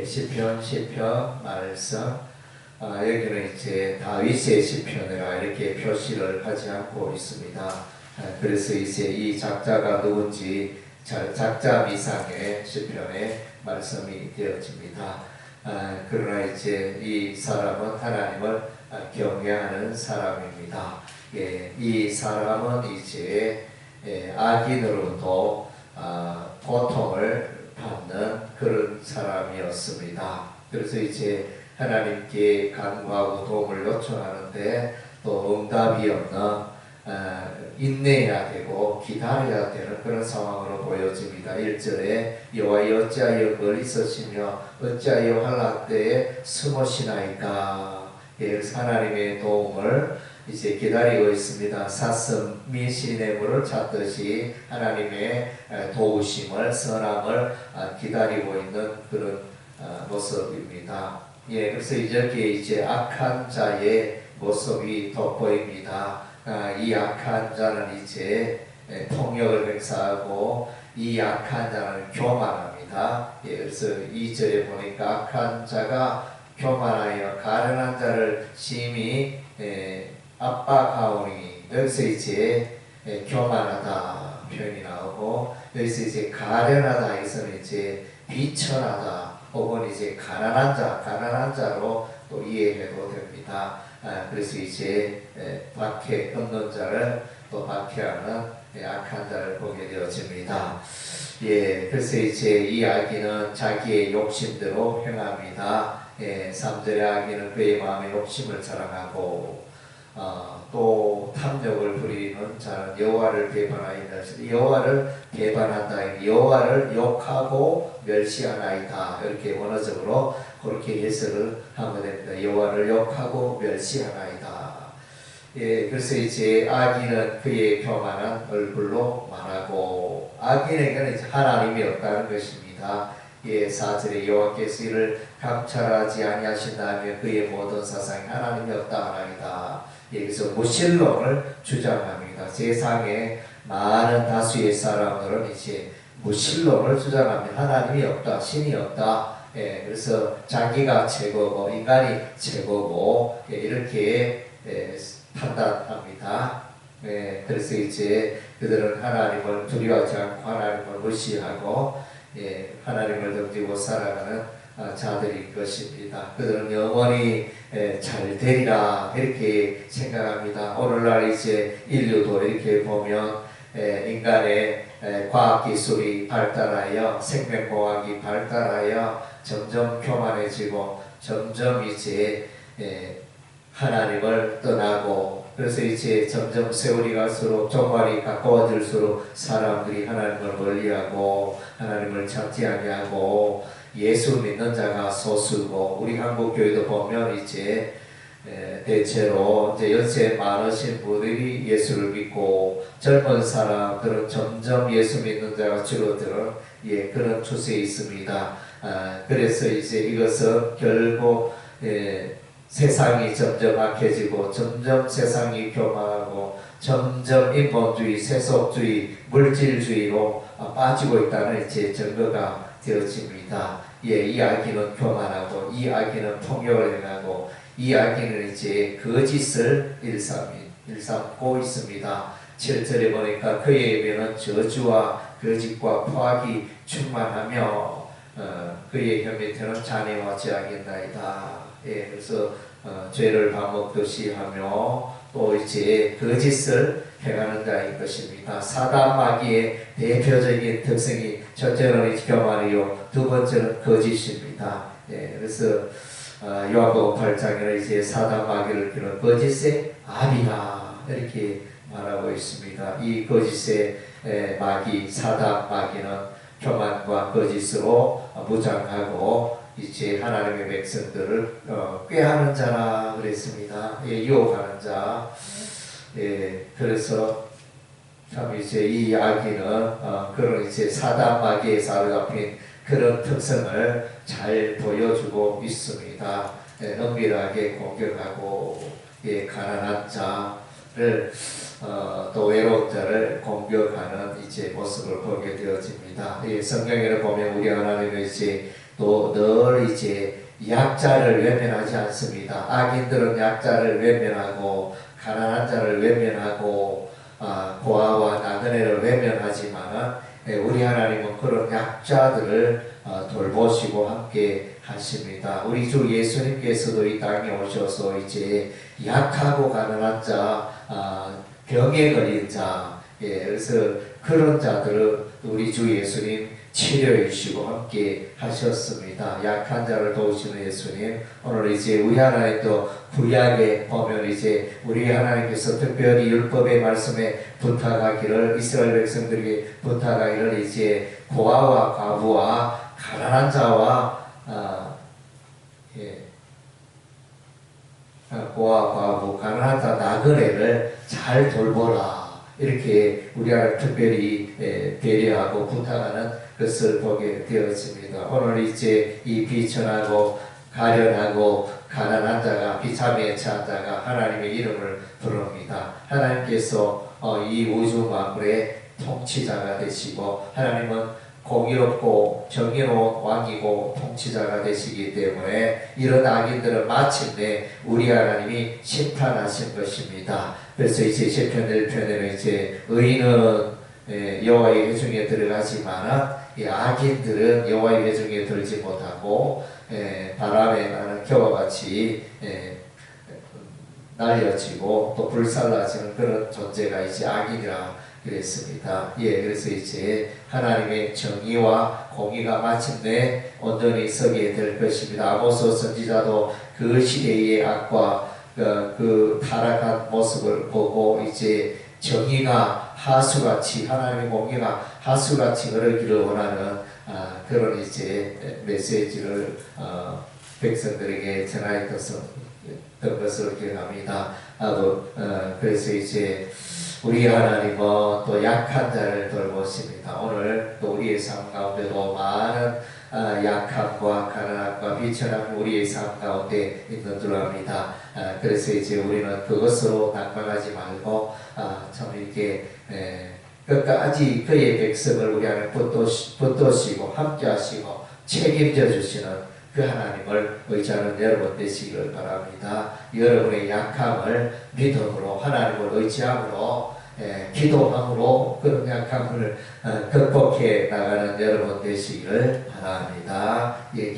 예, 시편, 시편, 말씀, 아, 여기는 이제 다윗의 시편이라 이렇게 표시를 하지 않고 있습니다. 아, 그래서 이제 이 작자가 누군지 자- 작자 미상의 시편의 말씀이 되어집니다. 아, 그러나 이제 이 사람은 하나님을 아, 경외하는 사람입니다. 예, 이 사람은 이제 예, 악인으로도 아, 고통을 받는 그런 사람이었습니다. 그래서 이제 하나님께 간구하고 도움을 요청하는데 또 응답이 없는 아, 인내해야 되고 기다려야 되는 그런 상황으로 보여집니다. 1절에 여호와여 어찌하여 멀리 있으시며 어찌하여 한락 때에 숨으시나이까 예, 하나님의 도움을 이제 기다리고 있습니다. 사슴 미시네물을 찾듯이 하나님의 에, 도우심을 선함을 아, 기다리고 있는 그런 아, 모습입니다. 예, 그래서 이렇게 이제 악한 자의 모습이 돋보입니다. 아, 이 악한 자는 이제 에, 폭력을 행사하고 이 악한 자는 교만합니다. 예, 그래서 이 절에 보니까 악한 자가 교만하여 가련한 자를 심히 에, 압박하오니 여기서 이제 에, 교만하다 표현이 나오고 여기서 이제 가련하다 에서는 이제 비천하다 혹은 이제 가난한 자, 가난한 자로 또 이해해도 됩니다. 아, 그래서 이제 에, 박해 없는 자를 또 박해하는 에, 악한 자를 보게 되어집니다. 예, 그래서 이제 이 아기는 자기의 욕심대로 행합니다. 예, 3절의 아기는 그의 마음의 욕심을 자랑하고 어, 또 탐욕을 부리는 자는 여호와를 배반하이다. 여호와를 배반한다. 여호와를 욕하고 멸시하나이다. 이렇게 원어적으로 그렇게 해석을 하면 됩니다. 여호와를 욕하고 멸시하나이다. 예, 그래서 이제 아기는 그의 교만한 얼굴로 말하고 아기에게는 이제 하나님이 없다는 것입니다. 예, 4절에 여호와께서 이를 감찰하지 아니하신다면 그의 모든 사상이 하나님이 없다 하나이다. 여기서 무신론을 주장합니다. 세상에 많은 다수의 사람들은 이제 무신론을 주장합니다. 하나님이 없다, 신이 없다. 예, 그래서 자기가 최고고 인간이 최고고 예, 이렇게 예, 판단합니다. 예, 그래서 이제 그들은 하나님을 두려워하지 않고 하나님을 무시하고 예, 하나님을 던지고 살아가는 아, 자들일 것입니다. 그들은 영원히 예, 잘 되리라 이렇게 생각합니다. 오늘날 이제 인류도 이렇게 보면 예, 인간의 예, 과학기술이 발달하여 생명공학이 발달하여 점점 교만해지고 점점 이제 예, 하나님을 떠나고 그래서 이제 점점 세월이 갈수록 종말이 가까워질수록 사람들이 하나님을 멀리하고 하나님을 찾지 아니하고 예수 믿는 자가 소수고 우리 한국 교회도 보면 이제 에, 대체로 이제 연세 많으신 분들이 예수를 믿고 젊은 사람들은 점점 예수 믿는 자가 줄어드는 예, 그런 추세에 있습니다. 아, 그래서 이제 이것은 결국 예, 세상이 점점 악해지고 점점 세상이 교만하고 점점 인본주의, 세속주의, 물질주의로 아, 빠지고 있다는 이제 증거가 되어집니다. 예, 이 아기는 교만하고 이 아기는 폭력을 행하고 이 아기는 이제 거짓을 일삼, 일삼고 있습니다. 7절에 보니까 그의 입에는 저주와 거짓과 포악이 충만하며 어, 그의 혀 밑에는 잔해와 제약이나이다. 예, 그래서 어, 죄를 밥 먹듯이 하며 또 이제 거짓을 행하는 자인 것입니다. 사단 마귀의 대표적인 특성이 첫째는 교만이요, 두 번째는 거짓입니다. 예, 그래서 어, 요한복음 8장에는 이제 사단 마귀를 기는 거짓의 아비다 이렇게 말하고 있습니다. 이 거짓의 에, 마귀, 사단 마귀는 교만과 거짓으로 무장하고 이제 하나님의 백성들을 어, 꾀하는 자라 그랬습니다. 예, 유혹하는 자. 예, 그래서 참 이제 이 아기는 어, 그런 이제 사단 마귀의 사로잡힌 그런 특성을 잘 보여주고 있습니다. 예, 은밀하게 공격하고 예, 가난한 자를 어, 또 외로운 자를 공격하는 이제 모습을 보게 되어집니다. 예, 성경에는 보면 우리 하나님은 이제 또 늘 이제 약자를 외면하지 않습니다. 악인들은 약자를 외면하고 가난한 자를 외면하고 아, 고아와 나그네를 외면하지만 우리 하나님은 그런 약자들을 어, 돌보시고 함께 하십니다. 우리 주 예수님께서도 이 땅에 오셔서 이제 약하고 가난한 자, 아, 병에 걸린 자, 예, 그래서 그런 자들을 우리 주 예수님 치료해 주시고 함께 하셨습니다. 약한 자를 도우시는 예수님. 오늘 이제 우리 하나님 또 구약에 보면 이제 우리 하나님께서 특별히 율법의 말씀에 부탁하기를 이스라엘 백성들에게 부탁하기를 이제 고아와 과부와 가난한 자와 아, 예. 아, 고아 과부 가난한 자 나그네를 잘 돌보라 이렇게 우리 하나님 특별히 예, 배려하고 부탁하는 것을 보게 되었습니다. 오늘 이제 이 비천하고 가련하고 가난한 자가 비참에 처한 자가 하나님의 이름을 부릅니다. 하나님께서 어, 이 우주 만물의 통치자가 되시고 하나님은 공의롭고 정의로운 왕이고 통치자가 되시기 때문에 이런 악인들은 마침내 우리 하나님이 심판하신 것입니다. 그래서 이제 시편 1편에는 이제 의인은 예, 여호와의 회중에 들어가지만 이 악인들은 여호와의 회중에 들지 못하고 예, 바람에 나는 겨와 같이 예, 날려지고 또 불살라지는 그런 존재가 이제 악인이라 그랬습니다. 예, 그래서 이제 하나님의 정의와 공의가 마침내 온전히 서게 될 것입니다. 아모스 선지자도 그 시대의 악과 그, 그 타락한 모습을 보고 이제 정의가 하수같이 하나님의 공의가 하수같이 흐르기를 원하는 아, 그런 이제 메시지를 어, 백성들에게 전하였던 것을 기억합니다. 나도 어, 그래서 이제 우리 하나님은 또 약한 자를 돌보십니다. 오늘 또 우리의 삶 가운데도 많은 아, 약함과 가난함과 비천함 우리의 삶 가운데 있는 줄 압니다. 아, 그래서 이제 우리는 그것으로 낙망하지 말고 아, 참 이렇게 에, 끝까지 그의 백성을 우리 안에 붙드시고 함께하시고 책임져 주시는 그 하나님을 의지하는 여러분 되시기를 바랍니다. 여러분의 약함을 믿음으로 하나님을 의지함으로 예, 기도함으로 그런 약함을 어, 극복해 나가는 여러분 되시기를 바랍니다. 예,